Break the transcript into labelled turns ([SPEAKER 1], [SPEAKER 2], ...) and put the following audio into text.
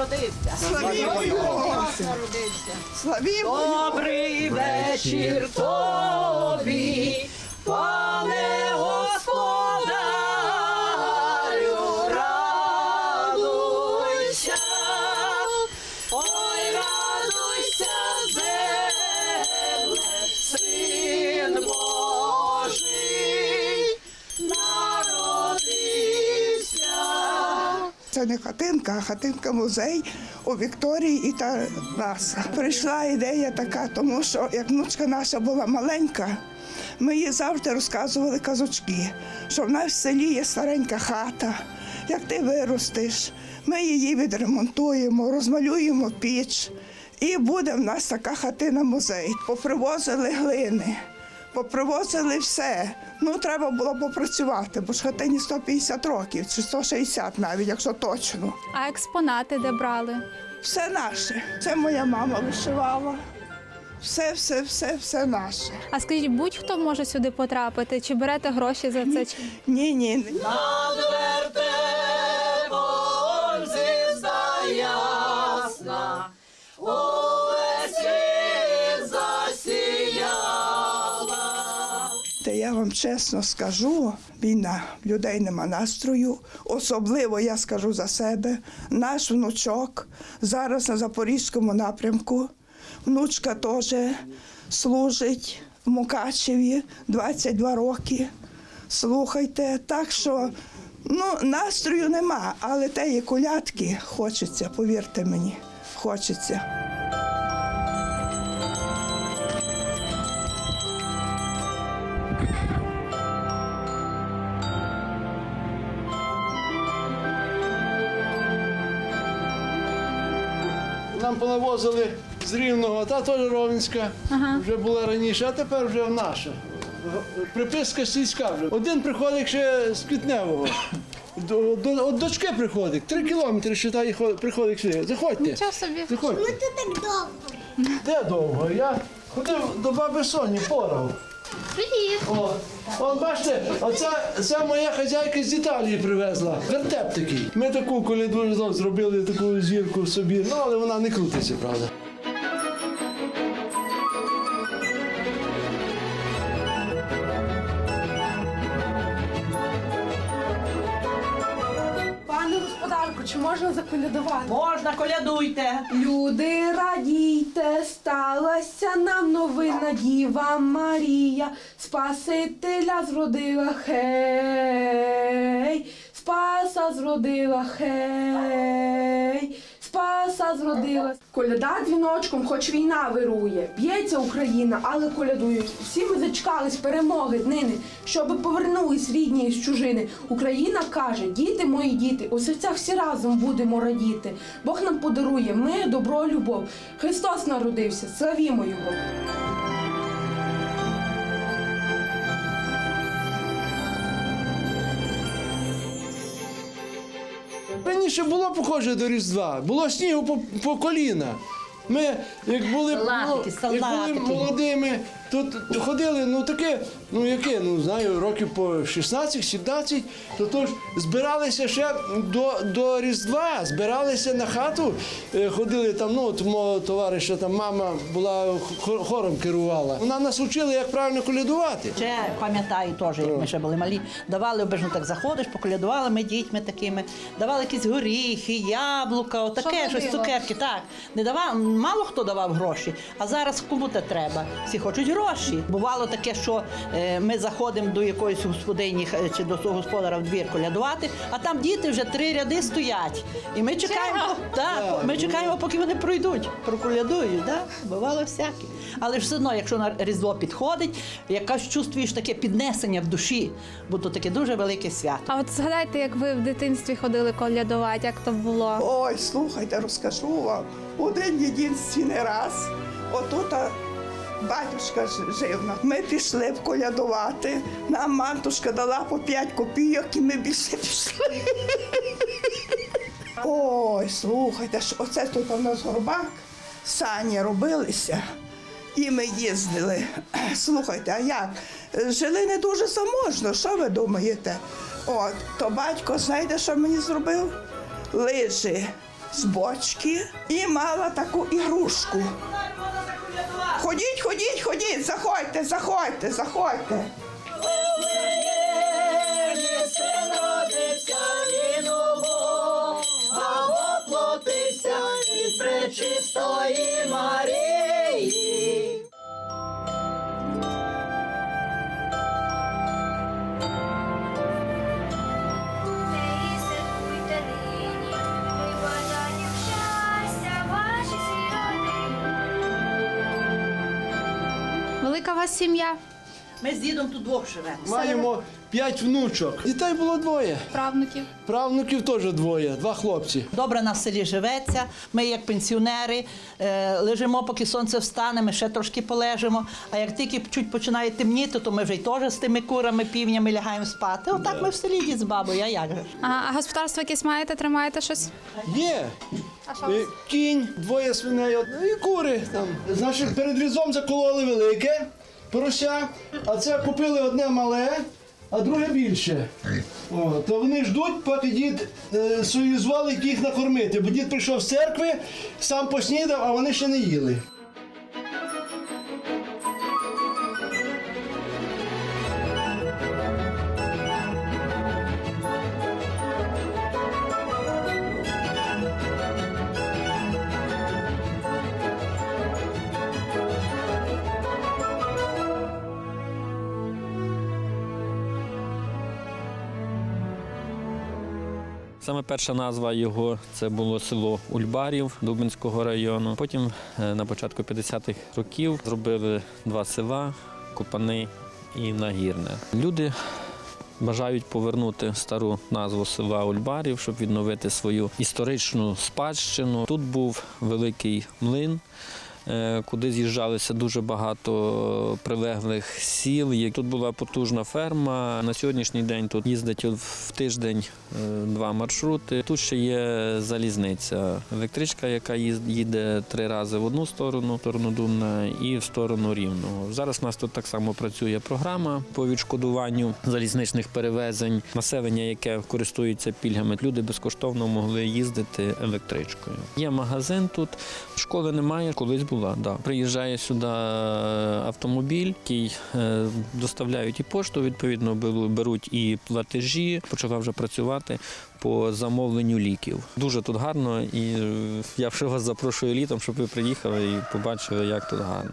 [SPEAKER 1] Народився.
[SPEAKER 2] Славімо Його! Славімо
[SPEAKER 1] Добрий вечір тобі,
[SPEAKER 2] Це не хатинка, а хатинка музей у Вікторії і Тараса. Прийшла ідея така, тому що як внучка наша була маленька, ми їй завжди розказували казочки, що в нас в селі є старенька хата. Як ти виростеш, ми її відремонтуємо, розмалюємо піч. І буде в нас така хатина музей. Попривозили глини, попривозили все. Ну, треба було попрацювати, бо ж хатині 150 років, чи 160 навіть, якщо точно.
[SPEAKER 3] А експонати де брали?
[SPEAKER 2] Все наше. Це моя мама вишивала. Все, все, все, все наше.
[SPEAKER 3] А скажіть, будь-хто може сюди потрапити? Чи берете гроші за це? Чи-
[SPEAKER 2] Ні, ні.
[SPEAKER 1] Над
[SPEAKER 2] чесно скажу, війна, людей нема настрою. Особливо я скажу за себе. Наш внучок зараз на Запорізькому напрямку. Внучка теж служить в Мукачеві 22 роки. Слухайте, так що ну, настрою нема, але теї колядки хочеться, повірте мені, хочеться.
[SPEAKER 4] Нам понавозили з Рівного, та теж Ровенська, вже була раніше, а тепер вже наша. Приписка сільська вже. Один приходить ще з Квітневого. До, до, от дочки приходить, три кілометри считай, хо- приходить сюди. Заходьте.
[SPEAKER 3] Нічого собі.
[SPEAKER 4] Заходьте.
[SPEAKER 5] Ти так довго.
[SPEAKER 4] Де довго? Я ходив до баби Соні, порав.
[SPEAKER 5] Привіт.
[SPEAKER 4] О, от бачите, оце це моя хазяйка з Італії привезла. Вертеп такий. Ми таку коляду знов зробили таку зірку собі, ну але вона не крутиться, правда.
[SPEAKER 6] Господарку, чи можна заколядувати?
[SPEAKER 1] Можна, колядуйте.
[SPEAKER 6] Люди радійте, сталася нам новина Діва Марія, Спасителя зродила хей, Спаса зродила хей, Спаса зродила. Коляда дзвіночком, хоч війна вирує, б'ється Україна, але колядують. Всі ми зачекались перемоги днини, щоби повернулись рідні з чужини. Україна каже: діти мої діти, у серцях всі разом будемо радіти. Бог нам подарує мир, добро, любов. Христос народився, славімо Його.
[SPEAKER 4] Раніше було похоже до Різдва, було снігу по, по коліна. Ми, як були,
[SPEAKER 1] Салатики,
[SPEAKER 4] ну, як були
[SPEAKER 1] салатики.
[SPEAKER 4] молодими, то т- ходили, ну таке, ну яке, ну знаю, років по 16-17, то то ж збиралися ще до, до Різдва, збиралися на хату, е, ходили там, ну, от мого товариша, там мама була хо- хором керувала. Вона нас вчила, як правильно колядувати.
[SPEAKER 7] Ще пам'ятаю теж, як ми ще були малі. Давали обижно так заходиш, поколядували ми дітьми такими, давали якісь горіхи, яблука, отаке,
[SPEAKER 6] Що
[SPEAKER 7] щось цукерки. Так, не давав, мало хто давав гроші, а зараз кому те треба. Всі хочуть гроші. Бувало таке, що е, ми заходимо до якоїсь господині е, чи до свого господара в двір колядувати, а там діти вже три ряди стоять. І ми чекаємо, так, ми чекаємо, поки вони пройдуть, проколядують. Да? Бувало всяке. Але ж все одно, якщо на Різдво підходить, якось чувствуєш таке піднесення в душі, бо то таке дуже велике свято.
[SPEAKER 3] А от згадайте, як ви в дитинстві ходили колядувати, як то було?
[SPEAKER 2] Ой, слухайте, розкажу вам. Один єдинственний раз. Отут батюшка жив. Ми пішли вколядувати. Нам матушка дала по 5 копійок і ми більше пішли. Ой, слухайте, оце тут у нас горбак, сані робилися. І ми їздили. Слухайте, а як? Жили не дуже заможно, що ви думаєте? От, то батько, знаєте, що мені зробив? Лижі з бочки і мала таку ігрушку. Ходіть, ходіть, ходіть, заходьте, заходьте, заходьте.
[SPEAKER 1] Пречистої Марії.
[SPEAKER 3] Вас сім'я,
[SPEAKER 7] Ми з дідом тут двох живемо.
[SPEAKER 4] Маємо п'ять внучок. Дітей було двоє.
[SPEAKER 3] правнуків.
[SPEAKER 4] Правнуків теж двоє, два хлопці.
[SPEAKER 7] Добре на селі живеться. Ми, як пенсіонери, е, лежимо, поки сонце встане, ми ще трошки полежимо. А як тільки чуть починає темніти, то ми вже й теж з тими курами, півнями лягаємо спати. Отак ми в селі дід з бабою, а як же?
[SPEAKER 3] А, а господарство якесь маєте, тримаєте щось?
[SPEAKER 4] Є.
[SPEAKER 3] А?
[SPEAKER 4] Е, Кінь, двоє свиней од- і кури там. Значить, перед різом закололи велике порося, а це купили одне мале, а друге більше. О, то вони ждуть, поки дід е, як їх накормити. Бо дід прийшов з церкви, сам поснідав, а вони ще не їли.
[SPEAKER 8] Саме перша назва його це було село Ульбарів Дубинського району. Потім е, на початку 50-х років зробили два села Купани і Нагірне. Люди бажають повернути стару назву села Ульбарів, щоб відновити свою історичну спадщину. Тут був великий млин. Е, Куди з'їжджалися дуже багато прилеглих сіл. Тут була потужна ферма. На сьогоднішній день тут їздить в тиждень е, два маршрути. Тут ще є залізниця, електричка, яка їде три рази в одну сторону, сторону Дубна, і в сторону Рівного. Зараз у нас тут так само працює програма по відшкодуванню залізничних перевезень. Населення, яке користується пільгами, люди безкоштовно могли їздити електричкою. Є магазин тут, школи немає, колись була. Да. Приїжджає сюди автомобіль, який е, доставляють і пошту, відповідно, беру- беруть і платежі. Почала вже працювати по замовленню ліків. Дуже тут гарно, і е, я вже вас запрошую літом, щоб ви приїхали і побачили, як тут гарно.